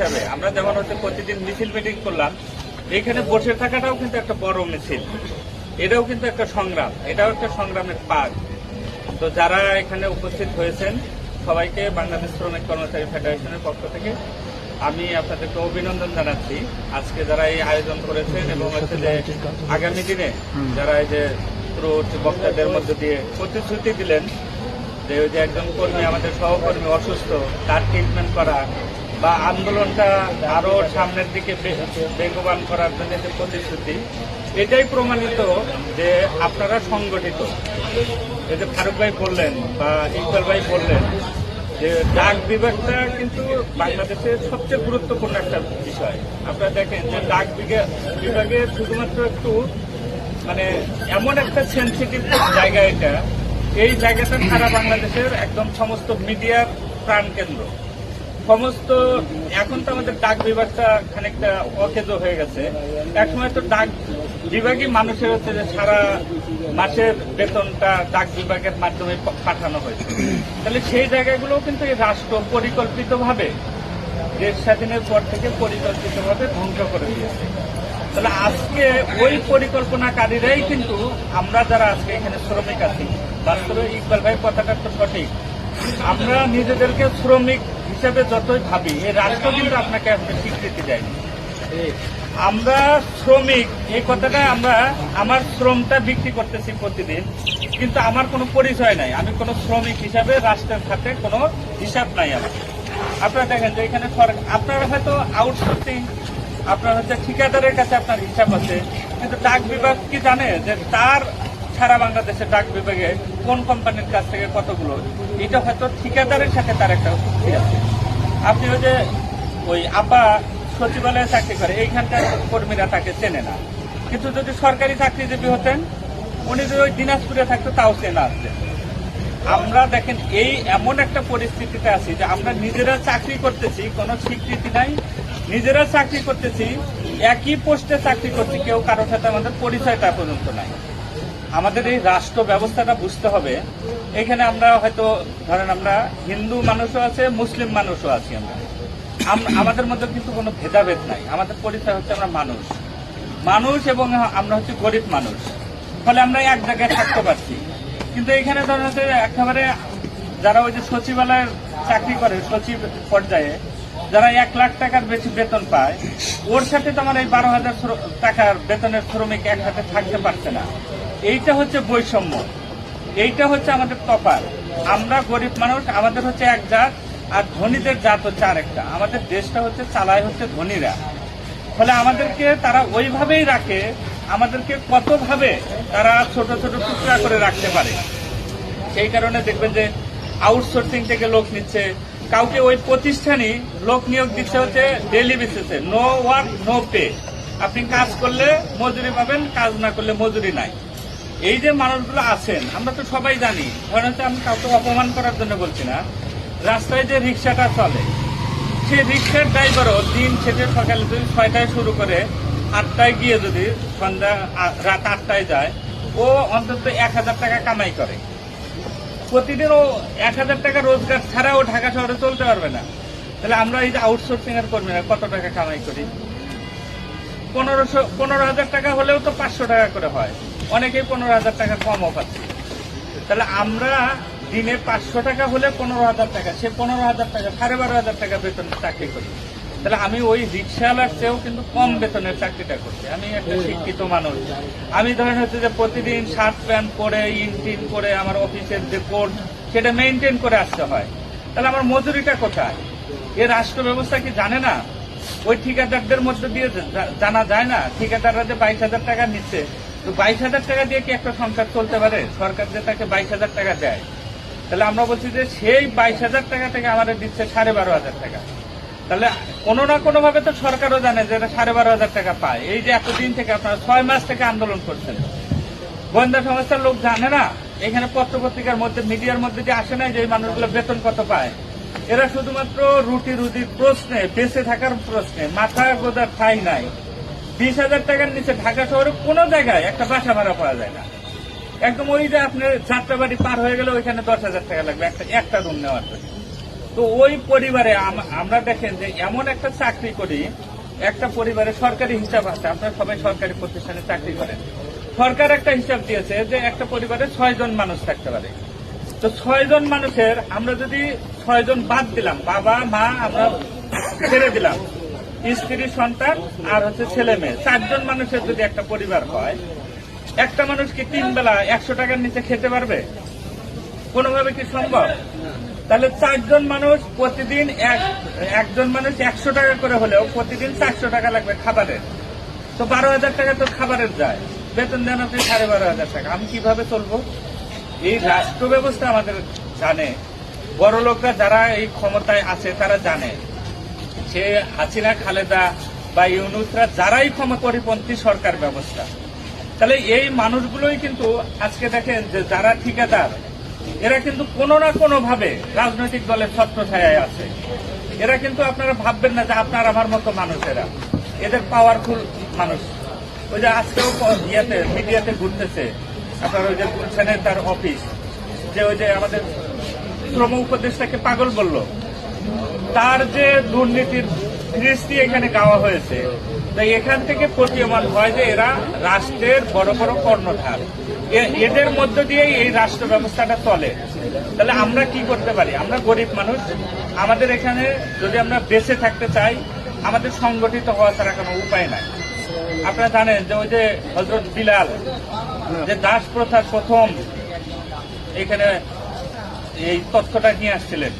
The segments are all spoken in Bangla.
হিসাবে আমরা যেমন হচ্ছে প্রতিদিন মিছিল মিটিং করলাম, এখানে বসে থাকাটাও কিন্তু একটা বড় মিছিল। এটাও কিন্তু একটা সংগ্রাম, এটাও একটা সংগ্রামের পাক তো যারা এখানে উপস্থিত হয়েছেন, সবাইকে বাংলাদেশ শ্রমিক কর্মচারী ফেডারেশনের পক্ষ থেকে আমি আপনাদেরকে অভিনন্দন জানাচ্ছি। আজকে যারা এই আয়োজন করেছেন এবং হচ্ছে যে আগামী দিনে যারা এই যে বক্তাদের মধ্যে দিয়ে প্রতিশ্রুতি দিলেন, যে ওই যে একজন কর্মী, আমাদের সহকর্মী অসুস্থ, তার ট্রিটমেন্ট করা বা আন্দোলনটা আরও সামনের দিকে বেগবান করার জন্য যে প্রতিশ্রুতি, এটাই প্রমাণিত যে আপনারা সংগঠিত। এই যে ফারুক ভাই বললেন বা ইকবাল ভাই বললেন যে ডাক বিভাগটা কিন্তু বাংলাদেশের সবচেয়ে গুরুত্বপূর্ণ একটা বিষয়। আপনারা দেখেন যে ডাক বিভাগে- বিভাগে শুধুমাত্র একটু মানে এমন একটা সেন্সিটিভ জায়গা এটা, এই জায়গাটা সারা বাংলাদেশের একদম সমস্ত মিডিয়ার প্রাণ কেন্দ্র সমস্ত, এখন তো আমাদের ডাক বিভাগটা খানিকটা অকেজ হয়ে গেছে। একসময় তো ডাক বিভাগই মানুষের হচ্ছে যে সারা মাসের বেতনটা ডাক বিভাগের মাধ্যমে পাঠানো হয়েছে। তাহলে সেই জায়গাগুলো কিন্তু এই রাষ্ট্র পরিকল্পিতভাবে দেশ স্বাধীনের পর থেকে পরিকল্পিতভাবে ধ্বংস করে দিয়েছে। তাহলে আজকে ওই পরিকল্পনাকারীরাই কিন্তু আমরা যারা আজকে এখানে শ্রমিক আছি, বাস্তবে ইকবাল ভাই কথাটা তো সঠিক। আমরা নিজেদেরকে শ্রমিক হিসেবে যতই ভাবি, এই রাষ্ট্র কিন্তু আপনাকে একটা স্বীকৃতি দেয়নি আমরা শ্রমিক, এই কথাটা আমরা, আমার শ্রমটা বিক্রি করতেছি প্রতিদিন, কিন্তু আমার কোনো পরিচয় নাই। আমি কোনো শ্রমিক হিসাবে রাষ্ট্রের সাথে কোনো হিসাব নাই আমার। আপনারা দেখেন যে এখানে আপনারা হয়তো আউটসোর্সিং আপনার হচ্ছে ঠিকাদারের কাছে আপনার হিসাব আছে, কিন্তু ডাক বিভাগ কি জানে যে তার সারা বাংলাদেশের ডাক বিভাগে কোন কোম্পানির কাছ থেকে কতগুলো? এটা হয়তো ঠিকাদারের সাথে তার একটা চুক্তি আছে। আপনি ওই যে ওই আপা সচিবালয়ে চাকরি করে, এইখানকার কর্মীরা তাকে চেনে না। কিন্তু যদি সরকারি চাকরিজীবী হতেন, উনি যদি ওই দিনাজপুরে থাকতো, তাও চেনা আসতেন আমরা দেখেন, এই এমন একটা পরিস্থিতিতে আছি যে আমরা নিজেরা চাকরি করতেছি, কোনো স্বীকৃতি নাই। নিজেরা চাকরি করতেছি, একই পোস্টে চাকরি করছি, কেউ কারোর সাথে আমাদের পরিচয়টা পর্যন্ত নাই। আমাদের এই রাষ্ট্র ব্যবস্থাটা বুঝতে হবে এখানে আমরা হয়তো, ধরেন আমরা হিন্দু মানুষও আছে, মুসলিম মানুষও আছি আমরা। আমাদের মধ্যে কিন্তু কোনো ভেদাভেদ নাই। আমাদের পরিচয় হচ্ছে আমরা মানুষ। মানুষ এবং আমরা হচ্ছে গরিব মানুষ। ফলে আমরা এক জায়গায় থাকতে পারছি। কিন্তু এখানে ধরেন একেবারে যারা ওই যে সচিবালয়ের চাকরি করে, সচিব পর্যায়ে, যারা এক লাখ টাকার বেশি বেতন পায়, ওর সাথে তো আমার এই বারো হাজার টাকার বেতনের শ্রমিক একসাথে থাকতে পারছে না। এইটা হচ্ছে বৈষম্য। এইটা হচ্ছে আমাদের তফাৎ আমরা গরিব মানুষ, আমাদের হচ্ছে এক জাত, আর ধনীদের জাত হচ্ছে আরেকটা। আমাদের দেশটা হচ্ছে, চালায় হচ্ছে ধনীরা। ফলে আমাদেরকে তারা ওইভাবেই রাখে, আমাদেরকে কতভাবে তারা ছোট ছোট টুকরা করে রাখতে পারে। সেই কারণে দেখবেন যে আউটসোর্সিং থেকে লোক নিচ্ছে। কাউকে ওই প্রতিষ্ঠানই লোক নিয়োগ দিচ্ছে হচ্ছে ডেলি বেসিসে নো ওয়ার্ক নো পে আপনি কাজ করলে মজুরি পাবেন, কাজ না করলে মজুরি নাই। এই যে মানুষগুলো আছেন, আমরা তো সবাই জানি, ধরেন আমি কাউকে অপমান করার জন্য বলছি না, রাস্তায় যে রিক্সাটা চলে সে রিক্সার ড্রাইভারও দিন শেষে সকালে যদি ছয়টায় শুরু করে, আটটায় গিয়ে যদি সন্ধ্যা রাত আটটায় যায়, ও অন্তত এক হাজার টাকা কামাই করে। প্রতিদিন ও এক হাজার টাকা রোজগার ছাড়া ও ঢাকা শহরে চলতে পারবে না। তাহলে আমরা এই যে আউটসোর্সিং এর কর্মীরা কত টাকা কামাই করি? পনেরোশো, পনেরো হাজার টাকা হলেও তো পাঁচশো টাকা করে হয়। অনেকেই পনেরো হাজার টাকা কমও পাচ্ছে। তাহলে আমরা দিনে পাঁচশো টাকা হলে পনেরো হাজার টাকা, সে পনেরো হাজার টাকা, সাড়ে বারো হাজার টাকা বেতন চাকরি করি। তাহলে আমি ওই রিক্সাওয়ালার চেয়েও কিন্তু কম বেতনের চাকরিটা করছি। আমি একটা শিক্ষিত মানুষ। আমি ধরেন হচ্ছে যে প্রতিদিন শার্ট প্যান্ট পরে ইনটিন করে আমার অফিসের যে কোড, সেটা মেনটেন করে আসতে হয়। তাহলে আমার মজুরিটা কোথায়? এ রাষ্ট্র ব্যবস্থা কি জানে না? ওই ঠিকাদারদের মধ্যে দিয়ে জানা যায় না? ঠিকাদাররা যে বাইশ হাজার টাকা নিচ্ছে তো বাইশ হাজার টাকা দিয়ে কি একটা সংসার চলতে পারে? সরকার যে তাকে বাইশ হাজার টাকা দেয়। তাহলে আমরা বলছি যে সেই বাইশ হাজার টাকা থেকে আমাদের দিচ্ছে সাড়ে বারো হাজার টাকা। তাহলে কোনো না কোনো ভাবে তো সরকারও জানে যে এটা সাড়ে বারো হাজার টাকা পায়। এই যে এতদিন থেকে আপনারা ছয় মাস থেকে আন্দোলন করছেন। গোয়েন্দা সংস্থার লোক জানে না, এখানে পত্রপত্রিকার মধ্যে, মিডিয়ার মধ্যে যে আসে না যে মানুষগুলো বেতন কত পায়। এরা শুধুমাত্র রুটি রুটির প্রশ্নে, বেঁচে থাকার প্রশ্নে, মাথা গোদার ঠাই নাই। বিশ হাজার টাকার নিচে ঢাকা শহরে কোনো জায়গায় একটা বাসা ভাড়া পাওয়া যায় না। একদম ওই যে আপনার যাত্রাবাড়ি পার হয়ে গেলে ওইখানে দশ হাজার টাকা লাগবে, একটা একটা রুম নেওয়ার জন্য। তো ওই পরিবারে আমরা দেখেন যে এমন একটা চাকরি করি, একটা পরিবারে সরকারি হিসাব আছে, আপনারা সবাই সরকারি প্রতিষ্ঠানে চাকরি করেন। সরকার একটা হিসাব দিয়েছে যে একটা পরিবারে ছয় জন মানুষ থাকতে পারে। তো ছয় জন মানুষের আমরা যদি ছয় জন বাদ দিলাম, বাবা, মা, আমরা ছেড়ে দিলাম স্ত্রী, সন্তান আর হচ্ছে ছেলে মেয়ে। চারজন মানুষের যদি একটা পরিবার হয়, একটা মানুষ কি তিন বেলা একশো টাকার নিচে খেতে পারবে? কোনোভাবে কি সম্ভব? তাহলে চারজন মানুষ প্রতিদিন এক, একজন মানুষ একশো টাকা করে হলেও প্রতিদিন চারশো টাকা লাগবে খাবারের। তো বারো হাজার টাকা তো খাবারের যায়। বেতন দেন আপনি সাড়ে বারো হাজার টাকা। আমি কীভাবে চলবো? এই রাষ্ট্র ব্যবস্থা আমাদের জানে। বড় লোকরা যারা এই ক্ষমতায় আছে, তারা জানে। সে হাসিনা, খালেদা বা ইউনুসরা যারাই ক্ষমা পরিপন্থী সরকার ব্যবস্থা। তাহলে এই মানুষগুলোই কিন্তু আজকে দেখেন যে যারা ঠিকাদার, এরা কিন্তু কোনো না কোনো ভাবে রাজনৈতিক দলের ছত্রছায়ায় আছে। এরা কিন্তু আপনারা ভাববেন না যে আপনার আমার মতো মানুষেরা এদের পাওয়ারফুল মানুষ। ওই যে আজকেও ইয়েতে, মিডিয়াতে ঘুরতেছে, আপনার ওই যে গুলশানের তার অফিস যে ওই যে আমাদের শ্রম উপদেষ্টাকে পাগল বলল। তার যে দুর্নীতির দৃষ্টি এখানে গাওয়া হয়েছে, তাই এখান থেকে প্রতীয়মান হয় যে এরা রাষ্ট্রের বড় বড় কর্ণধার। এদের মধ্য দিয়েই এই রাষ্ট্র ব্যবস্থাটা চলে। তাহলে আমরা কি করতে পারি? আমরা গরিব মানুষ। আমাদের এখানে যদি আমরা বেঁচে থাকতে চাই, আমাদের সংগঠিত হওয়া ছাড়া কোনো উপায় নাই। আপনারা জানেন যে ওই যে হজরত বিলাল, যে দাস প্রথার প্রথম এখানে এই তথ্যটা নিয়ে আসছিলেন।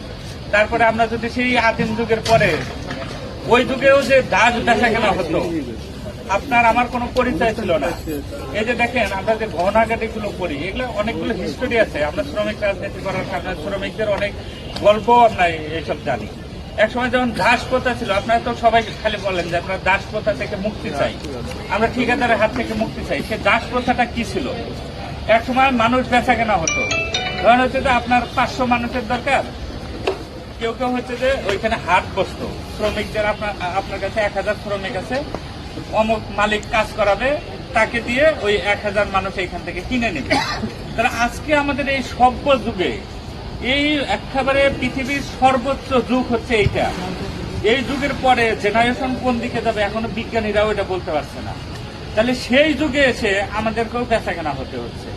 তারপরে আমরা যদি সেই আদিম যুগের পরে, ওই যুগেও যে দাস দেখা কেনা হতো, আপনার আমার কোনো পরিচয় ছিল না। এই যে দেখেন, আমরা যে গহনাগাটি গুলো করি, এগুলো অনেকগুলো হিস্টোরি আছে। আমরা শ্রমিক রাজনীতি করার কারণে শ্রমিকদের অনেক গল্প আমরা এইসব জানি। একসময় যখন দাস প্রথা ছিল, আপনারা তো সবাই খালি বলেন যে আমরা দাস প্রথা থেকে মুক্তি চাই। আমরা ঠিকাদারের হাত থেকে মুক্তি চাই। সে দাস প্রথাটা কি ছিল? এক সময় মানুষ বেচা কেনা হতো। ধরেন হচ্ছে যে আপনার পাঁচশো মানুষের দরকার কেউ কেউ হচ্ছে যে ওইখানে হাট বসতো। শ্রমিকদের আপনার আপনার কাছে এক হাজার শ্রমিক আছে, অমুক মালিক কাজ করাবে, তাকে দিয়ে ওই এক হাজার মানুষ এখান থেকে কিনে নেবে। তাহলে আজকে আমাদের এই সভ্য যুগে, এই একেবারে পৃথিবীর সর্বোচ্চ যুগ হচ্ছে এইটা। এই যুগের পরে জেনারেশন কোন দিকে যাবে এখনও বিজ্ঞানীরাও এটা বলতে পারছে না। তাহলে সেই যুগে এসে আমাদেরকেও বেচা কেনা হতে হচ্ছে।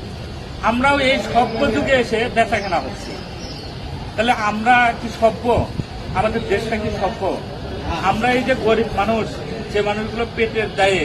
আমরাও এই সভ্য যুগে এসে বেচা কেনা হচ্ছে। তাহলে আমরা কি সভ্য? আমাদের দেশটা কি সভ্য? আমরা এই যে গরিব মানুষ, যে মানুষগুলো পেটের দায়ে